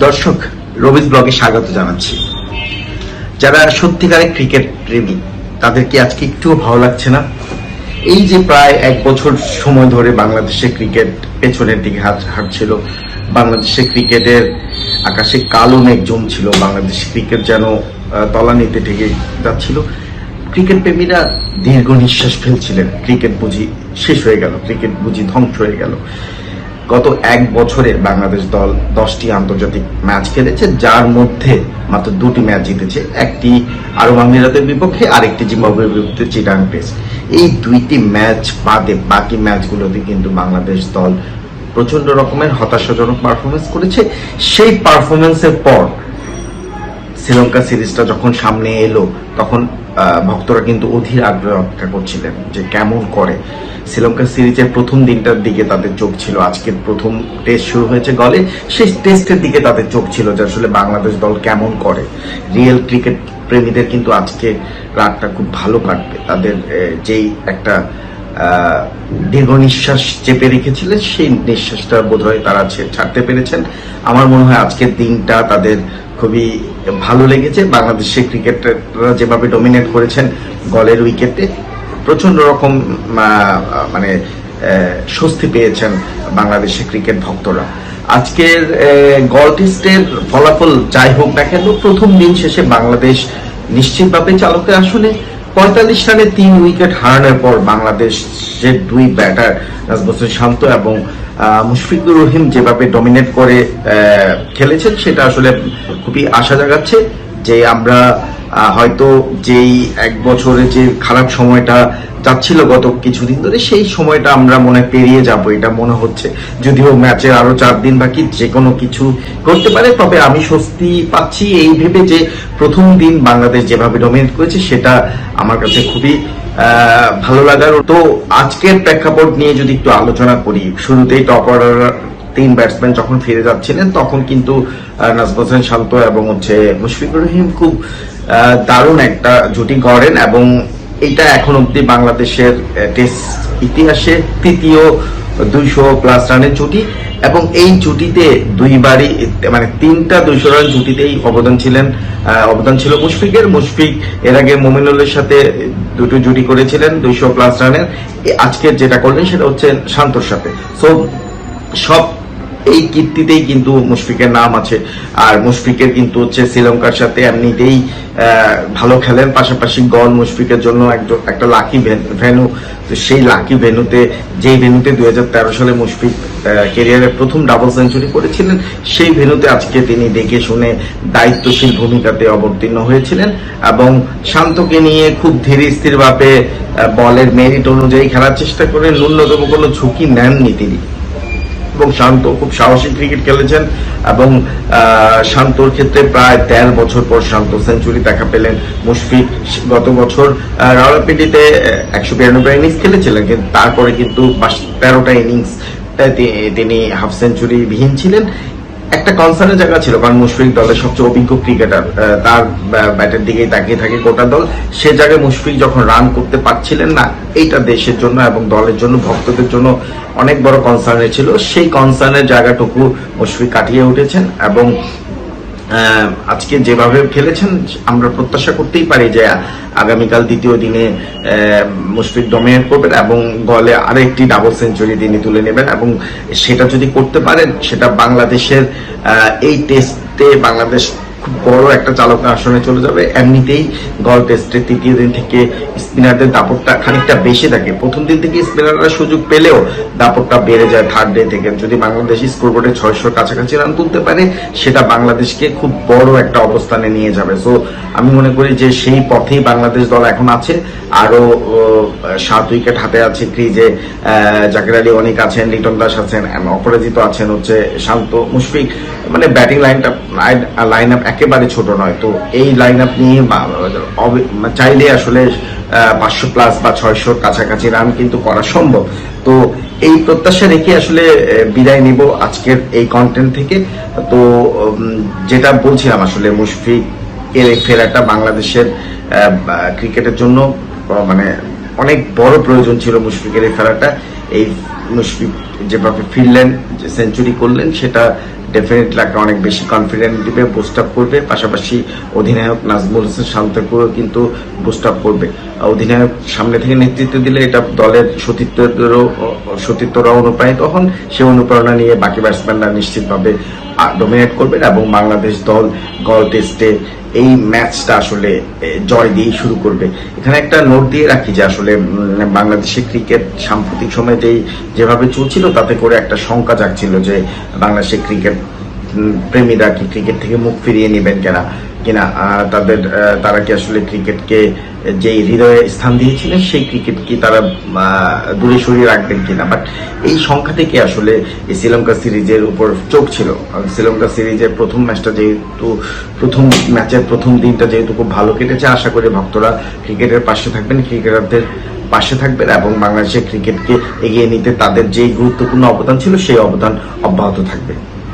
দর্শক রবিজ ব্লগে স্বাগত জানাচ্ছি। যারা সত্যিকারের ক্রিকেট প্রেমী তাদেরকে আজকে একটুও ভালো লাগছে না। এই যে প্রায় এক বছর সময় ধরে বাংলাদেশে ক্রিকেট পেছনের দিকে হাত হাঁটছিল বাংলাদেশে ক্রিকেটের আকাশে কালো মেঘ জমছিল বাংলাদেশ ক্রিকেট যেন আহ, তলানিতে ঠেকে যাচ্ছিল। ক্রিকেট প্রেমীরা দীর্ঘ নিঃশ্বাস ফেলছিলেন। ক্রিকেট বুঝি শেষ হয়ে গেল ক্রিকেট বুঝি ধ্বংস হয়ে গেল। গত এক বছরে বাংলাদেশ দল দশটি আন্তর্জাতিক ম্যাচ খেলেছে, যার মধ্যে মাত্র দুটি ম্যাচ জিতেছে। একটি আরব আমিরাতের বিপক্ষে, আরেকটি জিম্বাবুয়ের বিরুদ্ধে চিটাং টেস্ট। এই দুইটি ম্যাচ বাদে বাকি ম্যাচগুলোতে কিন্তু বাংলাদেশ দল প্রচণ্ড রকমের হতাশাজনক পারফরমেন্স করেছে। সেই পারফরমেন্সের পর শ্রীলঙ্কা সিরিজটা যখন সামনে এলো, তখন ভক্তরা কিন্তু অধীর আগ্রহে অপেক্ষা করছিলেন যে কেমন করে। শ্রীলঙ্কা সিরিজের প্রথম দিনটার দিকে তাদের চোখ ছিল, আজকের প্রথম টেস্ট শুরু হয়েছে গলে সেই টেস্টের দিকে তাদের চোখ ছিল যে আসলে বাংলাদেশ দল কেমন করে। রিয়েল ক্রিকেট প্রেমীদের কিন্তু আজকে রাতটা খুব ভালো কাটবে। তাদের যেই একটা দীর্ঘ নিঃশ্বাস চেপে রেখেছিলেন, সেই নিঃশ্বাসটা বোধ হয় তারা ছাড়তে পেরেছেন। আমার মনে হয় আজকের দিনটা তাদের খুবই ভালো লেগেছে। বাংলাদেশের ক্রিকেটাররা যেভাবে ডমিনেট করেছেন গলের উইকেটে প্রচণ্ড রকম মানে স্বস্তি পেয়েছেন বাংলাদেশের ক্রিকেট ভক্তরা। আজকের গল টেস্টের ফলাফল যাই হোক না কেন, প্রথম দিন শেষে বাংলাদেশ নিশ্চিতভাবে চালকের আসনে পঁয়তাল্লিশ রানে তিন উইকেট হারানোর পর বাংলাদেশের দুই ব্যাটার নাজবসুল শান্ত এবং মুশফিকুর রহিম যেভাবে ডমিনেট করে খেলেছেন, সেটা আসলে খুবই আশা জাগাচ্ছে যে আমরা হয়তো যেই এক বছরে যে খারাপ সময়টা যাচ্ছিল গত কিছুদিন ধরে, সেই সময়টা আমরা মনে পেরিয়ে যাব, এটা মনে হচ্ছে। যদিও ম্যাচের আরও চার দিন বাকি, যে কোনো কিছু করতে পারে, তবে আমি স্বস্তি পাচ্ছি এই ভেবে যে প্রথম দিন বাংলাদেশ যেভাবে ডমিনেট করেছে, সেটা আমার কাছে খুবই ভালো লাগার। তো আজকের প্রেক্ষাপট নিয়ে যদি একটু আলোচনা করি, শুরুতেই টপ অর্ডার তিন ব্যাটসম্যান যখন ফিরে যাচ্ছিলেন, তখন কিন্তু নাজমুল হোসেন শান্ত এবং হচ্ছে মুশফিকুর রহিম খুব দারুণ একটা জুটি করেন এবং এটা এখন অব্দি বাংলাদেশের টেস্ট ইতিহাসে তৃতীয় দুইশো প্লাস রানের জুটি এবং এই জুটিতে দুইবারই মানে তিনটা দুইশো রান জুটিতেই অবদান ছিলেন অবদান ছিল মুশফিকের মুশফিক এর আগে মোমিনুলের সাথে দুটো জুটি করেছিলেন দুইশো প্লাস রানের। আজকের যেটা করলেন সেটা হচ্ছে শান্তর সাথে। সো সব এই কীর্তিতেই কিন্তু মুশফিকের নাম আছে। আর মুশফিকের কিন্তু হচ্ছে শ্রীলঙ্কার সাথে এমনিতেই ভালো খেলেন। পাশাপাশি গল মুশফিকের জন্য একদম একটা লাকি ভেনু তো সেই লাকি ভেনুতে যেই ভেনুতে দুই সালে মুশফিক কেরিয়ারের প্রথম ডাবল সেঞ্চুরি করেছিলেন, সেই ভেনুতে আজকে তিনি দেখে শুনে দায়িত্বশীল ভূমিকাতে অবতীর্ণ হয়েছিলেন এবং শান্তকে নিয়ে খুব ধীরে স্থিরভাবে বলের মেরিট অনুযায়ী খেলার চেষ্টা করে ন্যূনতম কোনো ঝুঁকি নেননি তিনি। এবং শান্ত, খুব সাহসী ক্রিকেট খেলেছেন এবং শান্তর ক্ষেত্রে প্রায় তেরো বছর পর শান্ত সেঞ্চুরি দেখা পেলেন মুশফিক। গত বছর রাওয়ালপিন্ডিতে একশো বিরানব্বই ইনিংস খেলেছিলেন, কিন্তু তারপরে কিন্তু তেরোটা ইনিংস তিনি হাফ সেঞ্চুরি বিহীন ছিলেন। একটা কনসার্নের জায়গা ছিল, কারণ মুশফিক দলের সবচেয়ে অভিজ্ঞ ক্রিকেটার তার ব্যাটের দিকেই তাকিয়ে থাকে গোটা দল। সে জায়গায় মুশফিক যখন রান করতে পারছিলেন না, এইটা দেশের জন্য এবং দলের জন্য, ভক্তদের জন্য অনেক বড় কনসার্নে ছিল। সেই কনসার্নের জায়গাটুকু মুশফিক কাটিয়ে উঠেছেন এবং আজকে যেভাবে খেলেছেন, আমরা প্রত্যাশা করতেই পারি যে আগামীকাল দ্বিতীয় দিনে মুশফিক ডমিনেট করবেন এবং গলে আরেকটি ডাবল সেঞ্চুরি তিনি তুলে নেবেন এবং সেটা যদি করতে পারেন, সেটা বাংলাদেশের এই টেস্টে বাংলাদেশ খুব বড় একটা চালক আসনে চলে যাবে। এমনিতেই গল টেস্টের তৃতীয় দিন থেকে স্পিনারদের দাপটটা খানিকটা বেশি থাকে। প্রথম দিন থেকে স্পিনাররা সুযোগ পেলেও দাপটটা বেড়ে যায় থার্ড ডে থেকে। যদি বাংলাদেশ স্কোরবোর্ডে ছয়শোর কাছাকাছি রান তুলতে পারে, সেটা বাংলাদেশকে খুব বড় একটা অবস্থানে নিয়ে যাবে। সো আমি মনে করি যে সেই পথেই বাংলাদেশ দল এখন আছে। আরও সাত উইকেট হাতে আছে ক্রিজে জাকির আলী অনেক আছেন, লিটন দাস আছেন, অপরাজিত আছেন হচ্ছে শান্ত মুশফিক। মানে ব্যাটিং লাইনটা লাইন আপ একেবারে ছোট নয়। তো এই লাইন আপ নিয়ে চাইলে আসলে পাঁচশো প্লাস বা ছয়শোর কাছাকাছি রান কিন্তু করা সম্ভব। তো এই প্রত্যাশা রেখে আসলে বিদায় নিব আজকের এই কন্টেন্ট থেকে। তো যেটা বলছিলাম আসলে মুশফিক এর ফেরাটা বাংলাদেশের ক্রিকেটের জন্য মানে অনেক বড় প্রয়োজন ছিল মুশফিকের এই ফেরাটা এই মুশফিক যেভাবে ফিরলেন, যে সেঞ্চুরি করলেন, সেটা ডেফিনেটলি একটা অনেক বেশি কনফিডেন্ট দিবে বুস্ট আপ করবে। পাশাপাশি অধিনায়ক নাজমুল হোসেন শান্তকেও কিন্তু বুস্ট আপ করবে। অধিনায়ক সামনে থেকে নেতৃত্ব দিলে এটা দলের সতীর্থদেরও সতীর্থরা অনুপ্রাণিত হন। সে অনুপ্রেরণা নিয়ে বাকি ব্যাটসম্যানরা নিশ্চিতভাবে ডোমিনেট করবেন এবং বাংলাদেশ দল গল টেস্টে এই ম্যাচটা আসলে জয় দিয়ে শুরু করবে। এখানে একটা নোট দিয়ে রাখি যে আসলে বাংলাদেশের ক্রিকেট সাম্প্রতিক সময়ে যেই, যেভাবে চলছিল তাতে করে একটা শঙ্কা জাগছিল যে বাংলাদেশের ক্রিকেট প্রেমীরা কি ক্রিকেট থেকে মুখ ফিরিয়ে নেবেন কিনা কিনা? তাদের তারা কি আসলে ক্রিকেটকে যেই হৃদয়ে স্থান দিয়েছিলেন, সেই ক্রিকেট কি তারা দূরে সরিয়ে রাখবেন কিনা? বাট এই সংখ্যা থেকে আসলে এই শ্রীলঙ্কা সিরিজের উপর চোখ ছিল? শ্রীলঙ্কা সিরিজের প্রথম ম্যাচটা যেহেতু, প্রথম ম্যাচের প্রথম দিনটা যেহেতু খুব ভালো কেটেছে, আশা করি ভক্তরা ক্রিকেটের পাশে থাকবেন, ক্রিকেটারদের পাশে থাকবেন এবং বাংলাদেশের ক্রিকেটকে এগিয়ে নিতে তাদের যে গুরুত্বপূর্ণ অবদান ছিল, সেই অবদান অব্যাহত থাকবে।